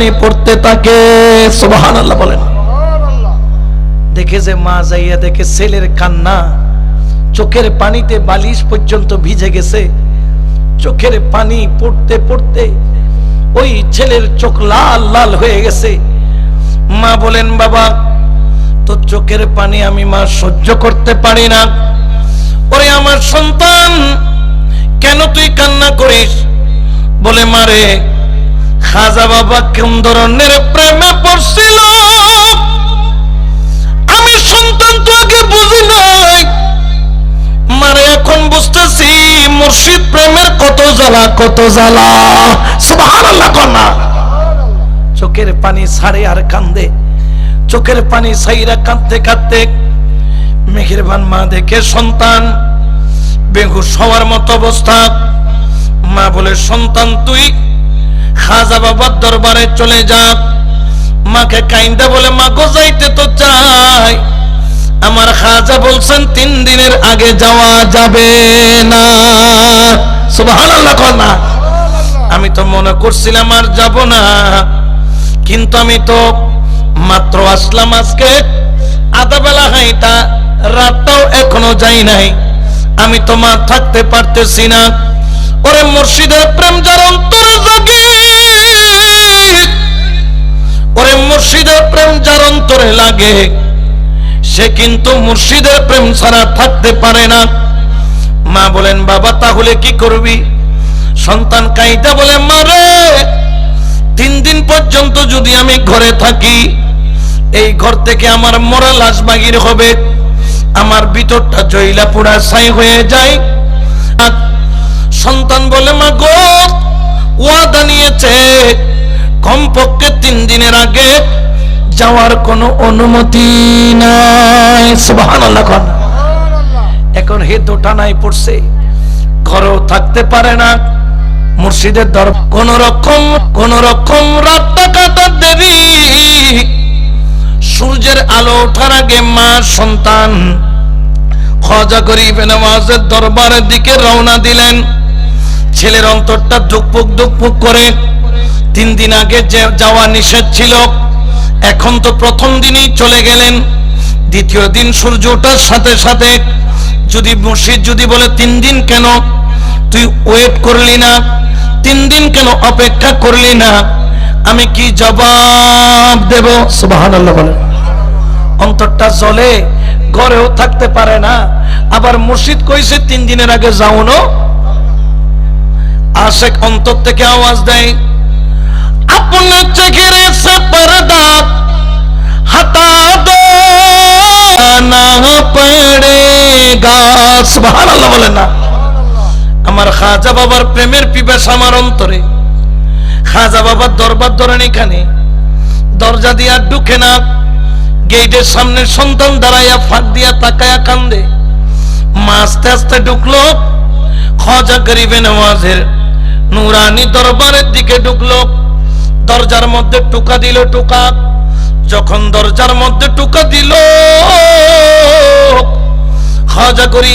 পড়তে থাকে সুবাহান আল্লাহ বলেন। দেখে যে মা যাইয়া দেখে ছেলের কান্না, চোখের পানিতে বালিশ পর্যন্ত ভিজে গেছে। চোখের পানি পড়তে পড়তে ওই ছেলের চোখ লাল লাল হয়ে গেছে। মা বলেন, বাবা, তোর চোখের পানি আমি মা সহ্য করতে পারি না। ওরে আমার সন্তান, কেন তুই কান্না করিস? বলে মারে খাজা বাবা কোন ধরনের প্রেমে পড়ছিল। আমি সন্তান তো আগে বুঝি নাই। মারে এখন বুঝতেছি, মুর্শিদ প্রেমের কত জ্বালা কত জ্বালা। চোখের পানি ছাড়ে আর কান্দে। চোখের পানি সাইরা কাঁদতে কাঁদতে মেহেরবান মা দেখে সন্তান, বেহুশ হওয়ার মতো অবস্থা। মা বলে, সন্তান, তুই খাজা বাবার দরবারে চলে যা। মাকে কাইন্দা বলে, মা গো, যাইতে তো চাই। আমার খাজা বলছেন, তিন দিনের আগে যাওয়া যাবে না। সুবহানাল্লাহ কর না। আমি তো মনে করছিলাম আর যাব না। কিন্তু আমি তো মাত্র আসলাম আজকে। আধা বেলা হাইটা, রাতটাও এখনও যাই নাই। আমি তো মা থাকতে পারতেছি না। ওরে মুর্শিদের প্রেম যার অন্তরে ওরে মুর্শিদের প্রেম যার অন্তরে লাগে, সে কিন্তু মুর্শিদের প্রেম ছাড়া থাকতে পারে না। মা বলেন, বাবা, তাহলে কি করবি? সন্তান কাইটা বলে মারে তিন দিন পর্যন্ত যদি আমি ঘরে থাকি, এই ঘর থেকে আমার মরা লাশ বাগির হবে, আমার ভিতরটা জইলা পুরা ছাই হয়ে যায়। সন্তান বলে, মা গো, ওয়াদা নিয়েছে কমপক্ষে তিন দিনের আগে যাওয়ার কোনো অনুমতি নাই। সুবহানাল্লাহ এখন হে দোটানায় পড়ছে। ঘরেও থাকতে পারে না। মুর্শিদের দর কোন রকম কোন রকম রাতটা কাটার দেরি। সূর্যের আলো ওঠার আগে মা, সন্তান খজা গরিব নওয়াজের দরবারের দিকে রওনা দিলেন। ছেলের অন্তরটা ধুকপুক ধুকপুক করে তিন দিন আগে যাওয়া নিষেধ ছিল, এখন তো প্রথম দিনই চলে গেলেন। দ্বিতীয় দিন সূর্য ওঠার সাথে সাথে যদি মুর্শিদ যদি বলে তিন দিন কেন? তুই ওয়েট করলি না। তিন দিন কেন অপেক্ষা করলি না? আমি কি জবাব দেব? সুবহানাল্লাহ বলে অন্তরটা জলে ঘরেও থাকতে পারে না। আবার মুর্শিদ কইছে, তিন দিনের আগে যাও না। আশেক অন্তর থেকে আওয়াজ দেয় अपने चेहरे से पर्दा हटा दो ना पड़ेगा সুবহান আল্লাহ বলেন না আমার খাজা বাবার প্রেমের পিপাস আমার অন্তরে খাজা বাবার দরবার ধরেন এখানে দরজা দিয়া ঢুকে না গেটের সামনে সন্তান দাঁড়াইয়া ফাঁক দিয়া তাকায়া কান্দে মা আস্তে আস্তে ঢুকলো খজা গরিবে নওয়াজের নুরানি দরবারের দিকে ঢুকলো দরজার মধ্যে টুকা দিল টুকা। যখন দরজার মধ্যে টুকা দিল, খাজা করি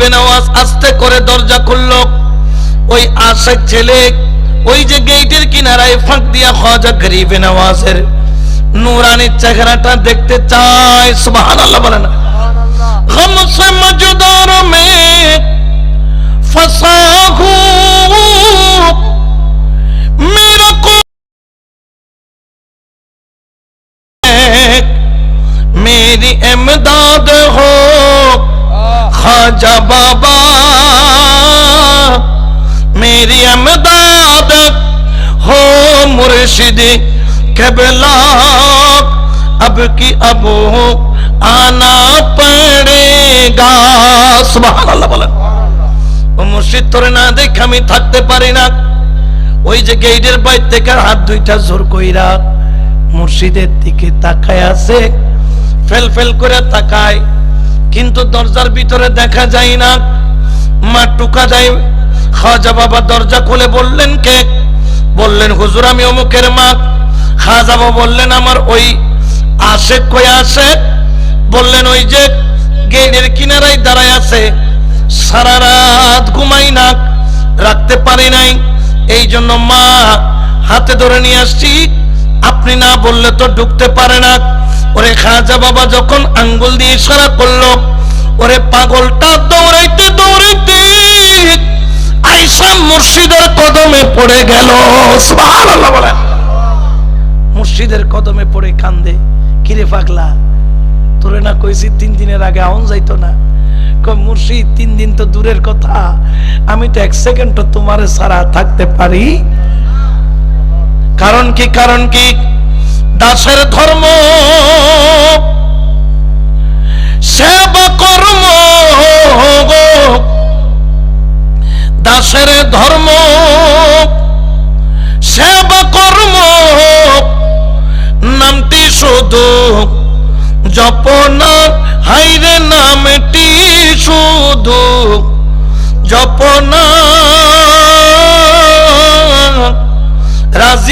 বেনাওয়াজ আস্তে করে দরজা খুলল। ওই আশেক ছেলে ওই যে গেটের কিনারায় ফাঁক দিয়া খাজা করি বেনাওয়াজের নুরানির চেহারাটা দেখতে চায়। সুবহানাল্লাহ বলে না। গম সে মজদার মে ফসাহু। मेरी इमदाद हो खाजा बाबा मेरी इमदाद हो मुर्शिद कबला अब की अब आना पड़ेगा সুবহান আল্লাহ বলেন ও মুর্শিদ তোরে না দেখ আমি থাকতে পারি না ওই যে গেইটের বাইর থেকে হাত দুইটা জোর কইরা মুর্শিদের দিকে তাকায় আছে ফেল ফেল করে তাকায়। কিন্তু দরজার ভিতরে দেখা যায় না। মা টুকা যায়। খাজা বাবা দরজা খুলে বললেন, কে? বললেন, হুজুর, আমি অমুকের মা। খাজা বাবা বললেন, আমার ওই আশেক কই আশেক বললেন, ওই যে গেটের কিনারায় দাঁড়ায় আছে। সারা রাত ঘুমাই না, রাখতে পারি নাই। এই জন্য মা হাতে ধরে নিয়ে আসছি। আপনি না বললে তো ঢুকতে পারে না। ওরে খাজা বাবা যখন আঙ্গুল দিয়ে ইশারা করল, ওরে পাগলটা দৌড়াইতে দৌড়াইতে আইসা মুর্শিদের কদমে পড়ে গেল। মুর্শিদের কদমে পড়ে কান্দে। কিরে পাগলা, তোরে না কইছি তিন দিনের আগে আউন যাইতো না? মুর্শিদ, তিন দিন তো দূরের কথা। আমি তো এক সেকেন্ড তোমারে ছাড়া থাকতে পারি। কারণ কি কারণ কি? দাসের ধর্ম। সেবা কর্ম দাসের ধর্ম। সেবা কর্ম। নামটি শুধু জপনা হাইরে নামটি শুধু জপনা রাজি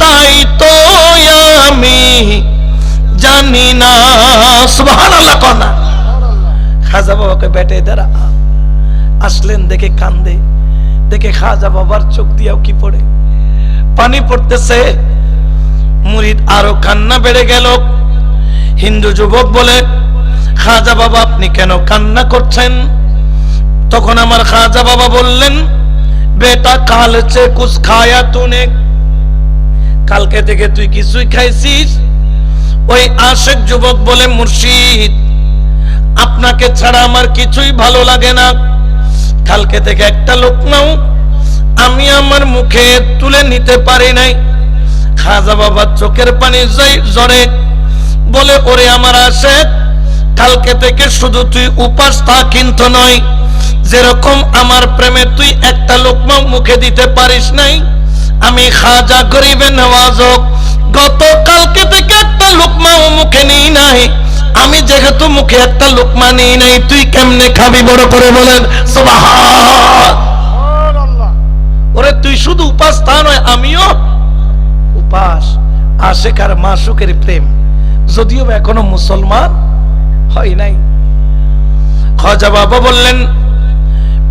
তাই তো আমি জানি না। সুবহানাল্লাহ কনা খাজা বাবাকে বেটে দাঁড়া। আসলেন দেখে কান্দে। দেখে খাজা বাবার চোখ দিয়াও কি পড়ে। পানি পড়তেছে। মুরিদ আরও কান্না বেড়ে গেল। হিন্দু যুবক বলে, খাজা বাবা, আপনি কেন কান্না করছেন? তখন আমার খাজা বাবা বললেন, বেটা, কাল চে কুছ খায়া তুনে কালকে থেকে তুই কিছুই খাইছিস? ওই আশেক যুবক বলে, মুর্শিদ, আপনাকে ছাড়া আমার কিছুই ভালো লাগে না। কালকে থেকে একটা লোক নাও, আমি আমার মুখে তুলে নিতে পারি নাই। খাজা বাবার চোখের পানি জরে বলে, ওরে আমার আসে কালকে থেকে শুধু তুই উপাস তা কিন্তু নয়। যেরকম আমার প্রেমে তুই একটা লোকমা মুখে দিতে পারিস নাই। আমি খাজা গরিবে নওয়াজক গত কালকে থেকে একটা লোকমাও মুখে নিই নাই। আমি যেহেতু মুখে একটা লোকমা নিই নাই তুই কেমনে খাবি বড় করে বলেন? ওরে তুই শুধু উপাস তা নয় আমিও উপাস। আশেক আর মাসুকের প্রেম। যদিও এখনও মুসলমান হয় নাই। খাজা বাবা বললেন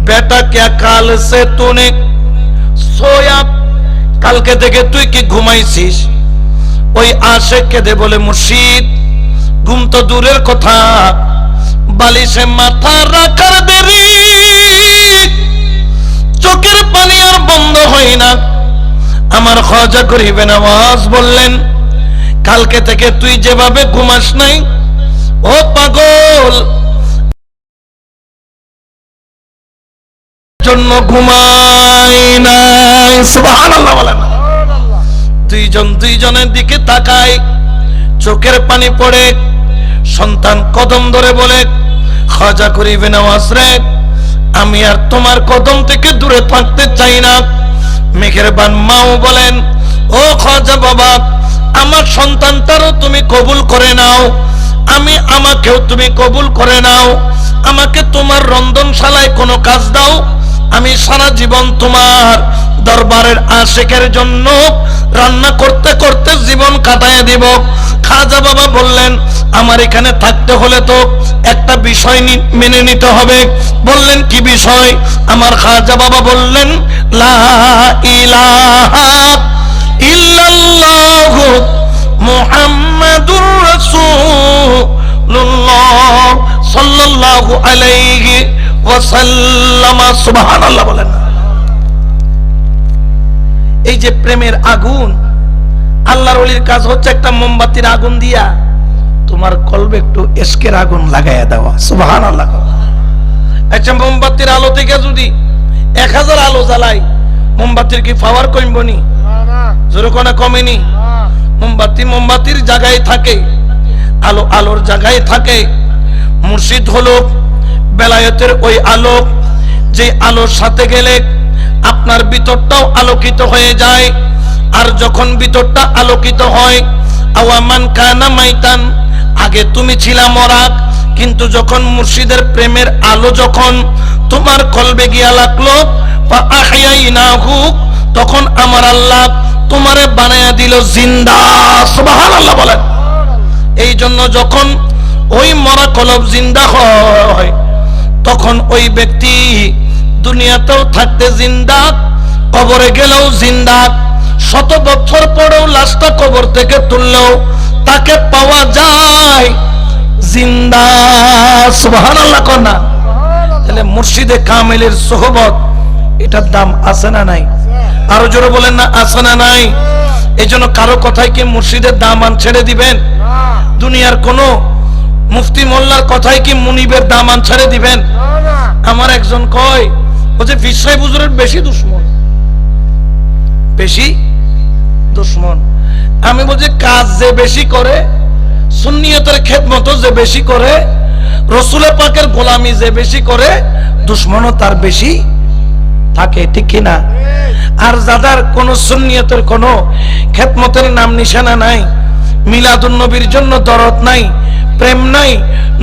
বেটা ক্যা কাল সে তুনে সোয়া কালকে থেকে তুই কি ঘুমাইছিস? ওই আশেককে দে বলে, মুর্শিদ, ঘুম তো দূরের কথা। বালিশে মাথা রাখার দেরি। চোখের পানি আর বন্ধ হয় না। আমার খজা করিবেন আওয়াজ বললেন, কালকে থেকে তুই যেভাবে ঘুমাস নাই, ও পাগল জন্য ঘুমাই নাই দুইজন দুইজনের দিকে তাকায়, চোখের পানি পড়ে, সন্তান কদম ধরে বলে, খজা করিবে না রে, আমি আর তোমার কদম থেকে দূরে থাকতে চাই না। মেঘের বান মাও বলেন, ও খজা বাবা, আমার সন্তানটারও তুমি কবুল করে নাও। আমি আমাকেও তুমি কবুল করে নাও। আমাকে তোমার রন্ধনশালায় কোনো কাজ দাও, আমি সারা জীবন তোমার দরবারের আশেকের জন্য রান্না করতে করতে জীবন কাটায় দিব। খাজা বাবা বললেন, আমার এখানে থাকতে হলে তো একটা বিষয় মেনে নিতে হবে। বললেন, কি বিষয়? আমার খাজা বাবা বললেন, লা সাল্লাল্লাহু আলাইহি ওয়াসাল্লাম। সুবহানাল্লাহ বলেন না। এই যে প্রেমের আগুন, আল্লাহর অলির কাজ হচ্ছে একটা মোমবাতির আগুন দিয়া, তোমার কলবে একটু এসকের আগুন লাগাইয়া দেওয়া। সুবাহান আল্লাহ আচ্ছা মোমবাতির আলো থেকে যদি এক হাজার আলো জ্বালাই, মোমবাতির কি পাওয়ার কমবনি জোরে কোনা কমেনি মোমবাতি মোমবাতির জায়গায় থাকে, আলো আলোর জায়গায় থাকে। মুর্শিদ হলো বেলায়তের ওই আলো, যে আলোর সাথে গেলে আপনার ভিতরটাও আলোকিত হয়ে যায়। আর যখন ভিতরটা আলোকিত হয়, আওয়ামান কানা মাইতান, আগে তুমি ছিলা মরাক, কিন্তু যখন মুর্শিদের প্রেমের আলো যখন তোমার কলবে গিয়া লাগল তখন আমার আল্লাহ তোমারে বানায়া দিল জিন্দা। সুবহানাল্লাহ বলেন। যখন ওই মরা কলব জিন্দা হয়, তখন ওই ব্যক্তি দুনিয়াতেও থাকতে জিন্দা কবরে গেলেও জিন্দা শত বছর পরেও লাশটা কবর থেকে তুললেও তাকে পাওয়া যায় জিন্দা। সুবহানাল্লাহ কন্যা তাহলে মুর্শিদে কামেলের সোহবত এটার দাম আছে না নাই? আরও জোরে বলেন না আছে না নাই? এই জন্য কারও কথায় কি মুর্শিদের দাম আন ছেড়ে দিবেন? দুনিয়ার কোন মুফতি মোল্লার কথায় কি মুনিবের দাম আন ছেড়ে দিবেন? আমার একজন কয় যে বিশ্বাই বুজুরের বেশি দুশ্মন। বেশি দুশ্মন। আমি বলছি, কাজ যে বেশি করে, সুন্নিয়তের খেদমত যে বেশি করে, রসুলের পাকের গোলামি যে বেশি করে, দুশ্মনও তার বেশি থাকে, ঠিক কিনা আর যাদের কোন সুন্নিয়তের কোন খেদমতের নাম নিশানা নাই, মিলাদুন নবীর জন্য দরদ নাই, প্রেম নাই,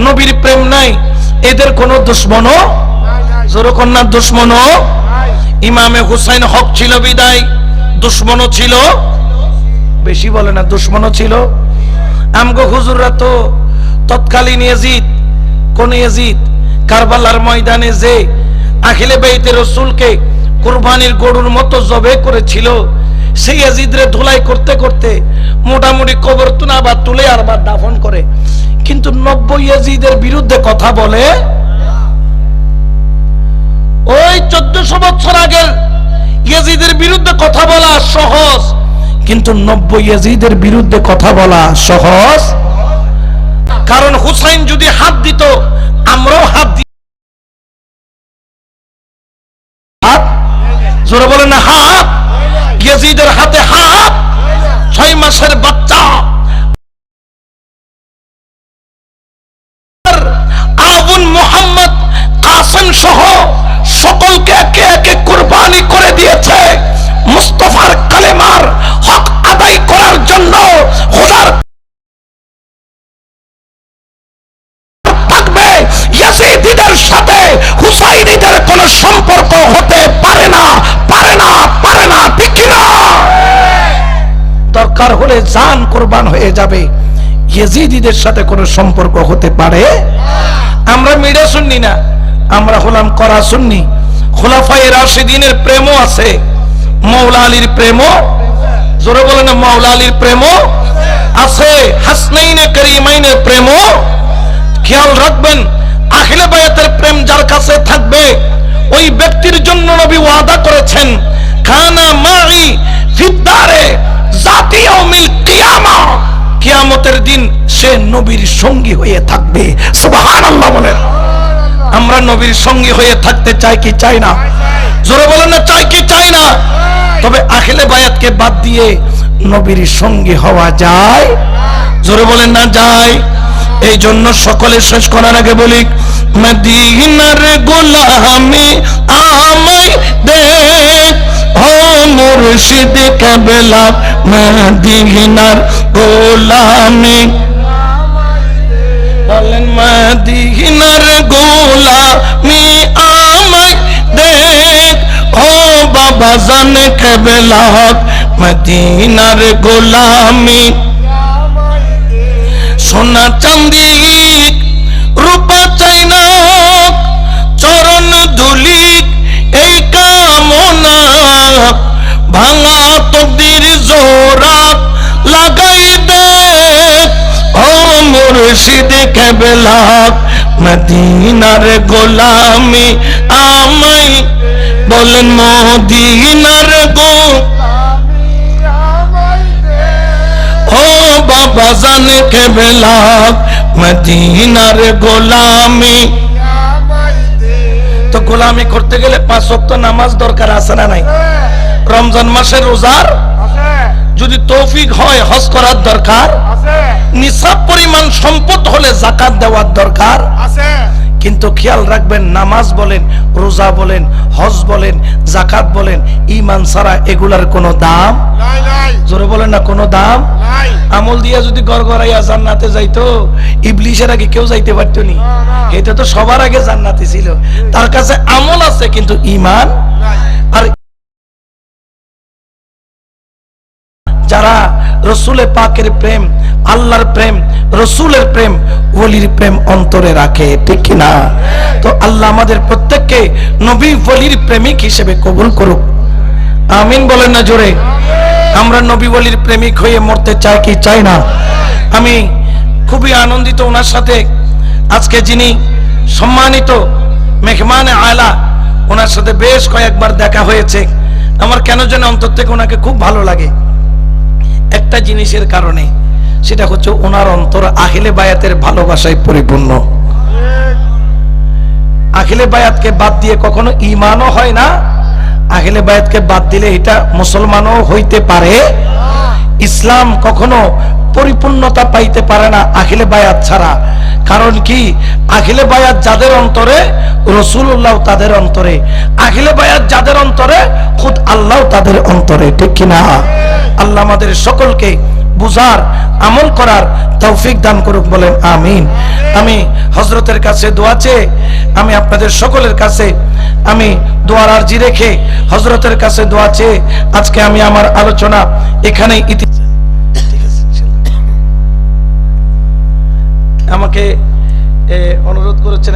নবীর প্রেম নাই, এদের কোনো দুশ্মনও জোরকন্যা দুশ্মনও। ইমামে হুসাইন হক ছিল বিদায় ছিল। বেশি বলে না ছিল। আমগো হুজুররা তো তৎকালীন ইয়াজিদ, কোন ইয়াজিদ, কারবালার ময়দানে যে আখিলে বাইতে রসুলকে কুরবানির গরুর মতো জবে করেছিল, সেই ইয়াজিদরে ধুলাই করতে করতে মোটামুটি কবর তুনা বা তুলে আর বা দাফন করে। কিন্তু নব্বই এজিদের বিরুদ্ধে কথা বলে ওই চোদ্দশো বছর আগের ইয়াজিদের বিরুদ্ধে কথা বলা সহজ, কিন্তু নব্বই ইয়াজিদের বিরুদ্ধে কথা বলা সহজ। কারণ হুসাইন যদি হাত দিত, আমরাও হাত দি হাত? জোরে বলেন হাত? হাতে হাত? ছয় মাসের বাচ্চা। হলে জান কোরবান হয়ে যাবে। ইয়েজিদিদের সাথে কোনো সম্পর্ক হতে পারে? আমরা মিডিয়া শুননি না। আমরা হলাম করা শুননি খোলাফাই রাশিদিনের প্রেমও আছে। মৌলা আলীর প্রেমও জোরে বলে না মৌলা আলীর প্রেমও আছে। হাসনাইনে করিমাইনের প্রেমও খেয়াল রাখবেন আখিলে বায়াতের প্রেম যার কাছে থাকবে, ওই ব্যক্তির জন্য নবী ওয়াদা করেছেন খানা মিল কিয়ামা কিয়ামতের দিন সে নবীর সঙ্গী হয়ে থাকবে। সুবহানাল্লাহ বলেন। আমরা নবীর সঙ্গী হয়ে থাকতে চাই কি চাই না? জোরে বলেন না, চাই কি চাই না? তবে আখিলে বায়াতকে বাদ দিয়ে নবীর সঙ্গী হওয়া যায়। জোরে বলেন না, যায়। এই জন্য সকলে শেষ করার আগে বলি, মদিনার গোলামি আমায় দে। ও মুর্শিদ কেবলা মদিনার গোলামি বলেন, মদিনার গোলামি আমায় দেখ ও বাবা জান কেবলা মদিনার গোলামি সোনা চান্দি রূপা চাইনা চরণ ধুলি এই কামনা ভাঙা তকদির জোরা লাগাই দে। ও মুর্শিদ কেবলা মদিনার গোলামি আমাই বলেন মদিনার গো বাবা কেবেলা মদিনার গোলামি তো গোলামি করতে গেলে পাঁচ অক্ত নামাজ দরকার আছে না নাই রমজান মাসের রোজার যদি তৌফিক হয় হজ করার দরকার নিসাব পরিমাণ সম্পদ হলে জাকাত দেওয়ার দরকার কিন্তু খেয়াল রাখবেন নামাজ বলেন রোজা বলেন হজ বলেন জাকাত বলেন ইমান ছাড়া এগুলার কোনো দাম? জোরে বলেন না কোনো দাম? আমল দিয়া যদি গড়গড়াইয়া জান্নাতে যাইতো ইবলিশের আগে কেউ যাইতে পারতো নি? এটা তো সবার আগে জান্নাতে ছিল। তার কাছে আমল আছে কিন্তু ইমান আর যারা রসুলে পাকের প্রেম আল্লাহর প্রেম, রসুলের প্রেম, ওলির প্রেম অন্তরে রাখে, ঠিক কি না? তো আল্লাহ আমাদের প্রত্যেককে নবী, ওলির প্রেমিক হিসেবে কবুল করুক। আমিন বলেন না জোরে। আমরা নবী, ওলির প্রেমিক হয়ে মরতে চাই কি চাই না? আমি খুবই আনন্দিত ওনার সাথে। আজকে যিনি সম্মানিত মেহমান আয়লা, ওনার সাথে বেশ কয়েকবার দেখা হয়েছে। আমার কেন যেন অন্তর থেকে ওনাকে খুব ভালো লাগে। একটা জিনিসের কারণে। সেটা হচ্ছে ওনার অন্তর আখিলে বায়াতের ভালোবাসায় পরিপূর্ণ। আখিলে বায়াতকে বাদ দিয়ে কখনো ইমানও হয় না। আখিলে বায়াতকে বাদ দিলে এটা মুসলমানও হইতে পারে। ইসলাম কখনো পরিপূর্ণতা পাইতে পারে না আখিলে বায়াত ছাড়া। কারণ কি? আখিলে বায়াত যাদের অন্তরে? রসুল্লাহ তাদের অন্তরে। আখিলে বায়াত যাদের অন্তরে? খুদ আল্লাহ তাদের অন্তরে। ঠিক কিনা? আল্লাহ আমাদের সকলকে বুঝার, আমল করার তৌফিক দান করুক বলেন, আমিন। আমি হজরতের কাছে দোয়া চেয়ে, আমি আপনাদের সকলের কাছে, আমি দোয়ার আর্জি রেখে হজরতের কাছে দোয়া চেয়ে, আজকে আমি আমার আলোচনা এখানেই ইতি আমাকে অনুরোধ করেছেন